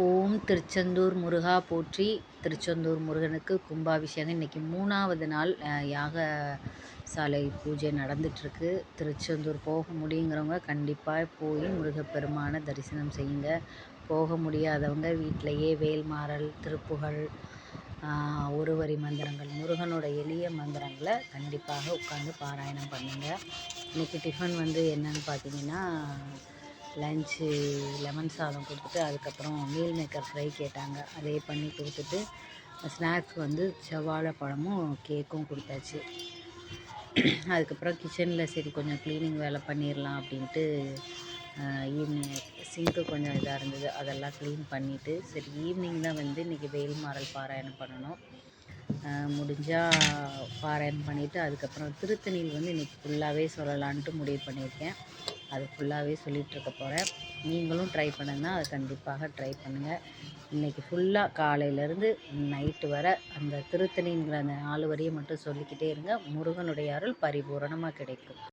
ஓம் திருச்செந்தூர் முருகா போற்றி. திருச்செந்தூர் முருகனுக்கு கும்பாபிஷேகம். இன்றைக்கி மூணாவது நாள் யாக சாலை பூஜை நடந்துகிட்ருக்கு திருச்செந்தூர் போக முடியுங்கிறவங்க கண்டிப்பாக போய் முருகப்பெருமானை தரிசனம் செய்யுங்க. போக முடியாதவங்க வீட்டிலையே வேல்மாறல் திருப்புகழ் ஒரு வரி மந்திரங்கள் முருகனோட எளிய மந்திரங்களை கண்டிப்பாக உட்காந்து பாராயணம் பண்ணுங்கள் இன்றைக்கி டிஃபன் வந்து என்னன்னு பார்த்தீங்கன்னா லஞ்சு லெமன் சாதம் கொடுத்துட்டு அதுக்கப்புறம் மீல் மேக்கர் ஃப்ரை கேட்டாங்க. அதே பண்ணி கொடுத்துட்டு ஸ்நாக்ஸ் வந்து செவ்வாழை பழமும் கேக்கும் கொடுத்தாச்சு. அதுக்கப்புறம் கிச்சனில் சரி கொஞ்சம் க்ளீனிங் வேலை பண்ணிடலாம் அப்படின்ட்டு ஈவினிங் சிங்க்கு கொஞ்சம் இதாக இருந்தது. அதெல்லாம் க்ளீன் பண்ணிவிட்டு சரி ஈவினிங் தான் வந்து இன்றைக்கி வெயில் மாறல் பாராயணம் பண்ணணும். முடிஞ்சால் பாராயணம் பண்ணிவிட்டு அதுக்கப்புறம் திருத்தணியில் வந்து இன்றைக்கி ஃபுல்லாகவே சொல்லலான்ட்டு முடிவு பண்ணியிருக்கேன். அது ஃபுல்லாகவே சொல்லிகிட்ருக்க போகிறேன் நீங்களும் ட்ரை பண்ணுங்கன்னா அதை கண்டிப்பாக ட்ரை பண்ணுங்கள் இன்றைக்கி ஃபுல்லாக காலையிலேருந்து நைட்டு வர அந்த திருத்தணிங்கிற அந்த நாலு வரியை மட்டும் சொல்லிக்கிட்டே இருங்க. முருகனுடைய அருள் பரிபூரணமாக கிடைக்கும்.